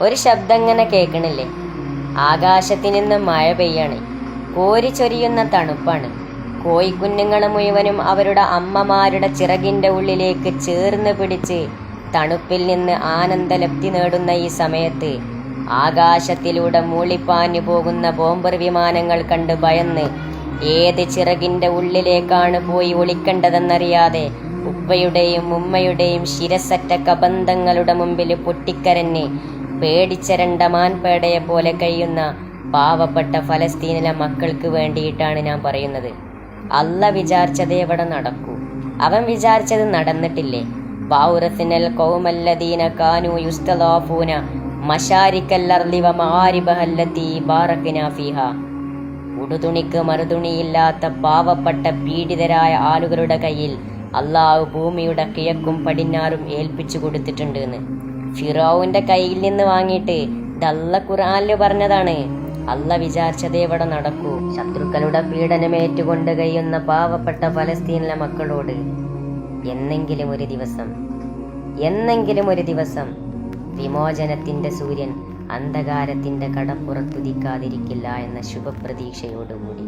ഒരു ശബ്ദം ഇങ്ങനെ കേൾക്കണില്ലേ ആകാശത്തിൽ നിന്ന് മഴ പെയ്യാണ്. കോരി ചൊരിയുന്ന തണുപ്പാണ്. കോയിക്കുഞ്ഞുങ്ങൾ മുഴുവനും അവരുടെ അമ്മമാരുടെ ചിറകിന്റെ ഉള്ളിലേക്ക് ചേർന്ന് പിടിച്ച് തണുപ്പിൽ നിന്ന് ആനന്ദലബ്ധി നേടുന്ന ഈ സമയത്ത് ആകാശത്തിലൂടെ മൂളിപ്പാഞ്ഞു പോകുന്ന ബോംബർ വിമാനങ്ങൾ കണ്ട് ഭയന്ന് ഏത് ചിറകിന്റെ ഉള്ളിലേക്കാണ് പോയി ഒളിക്കേണ്ടതെന്നറിയാതെ ഉപ്പയുടെയും ഉമ്മയുടെയും ശിരസറ്റ കബന്ധങ്ങളുടെ മുമ്പിൽ പൊട്ടിക്കരഞ്ഞ് പേടിച്ചരണ്ട മാൻപേടയെ പോലെ കഴിയുന്ന പാവപ്പെട്ട ഫലസ്തീനിലെ മക്കൾക്ക് വേണ്ടിയിട്ടാണ് ഞാൻ പറയുന്നത്. അല്ല വിചാരിച്ചത് എവിടെ നടക്കൂ. അവൻ വിചാരിച്ചത് നടന്നിട്ടില്ലേ? വാവുറസിനൽ കൗമല്ലദീന കാനു യുസ്തലാഫൂന മഷാരിക്കല്ലർലിവ മാരിബഹല്ലത്തി ബാറക്കിന ഫീഹ. ഉടുതുണിക്ക് മറുതുണിയില്ലാത്ത പാവപ്പെട്ട പീഡിതരായ ആളുകളുടെ കയ്യിൽ അള്ളാഹു ഭൂമിയുടെ കിഴക്കും പടിഞ്ഞാറും ഏൽപ്പിച്ചു കൊടുത്തിട്ടുണ്ട് എന്ന് ഫിറോവിന്റെ കയ്യിൽ നിന്ന് വാങ്ങിയിട്ട് ഇതല്ല ഖുറാനിൽ പറഞ്ഞതാണ്. അല്ല വിചാരിച്ചതേ ഇവിടെ നടക്കൂ. ശത്രുക്കളുടെ പീഡനമേറ്റുകൊണ്ട് കഴിയുന്ന പാവപ്പെട്ട ഫലസ്തീനിലെ മക്കളോട് എന്നെങ്കിലും ഒരു ദിവസം എന്നെങ്കിലും ഒരു ദിവസം വിമോചനത്തിന്റെ സൂര്യൻ അന്ധകാരത്തിന്റെ കടപ്പുറത്തുദിക്കാതിരിക്കില്ല എന്ന ശുഭപ്രതീക്ഷയോടുകൂടി.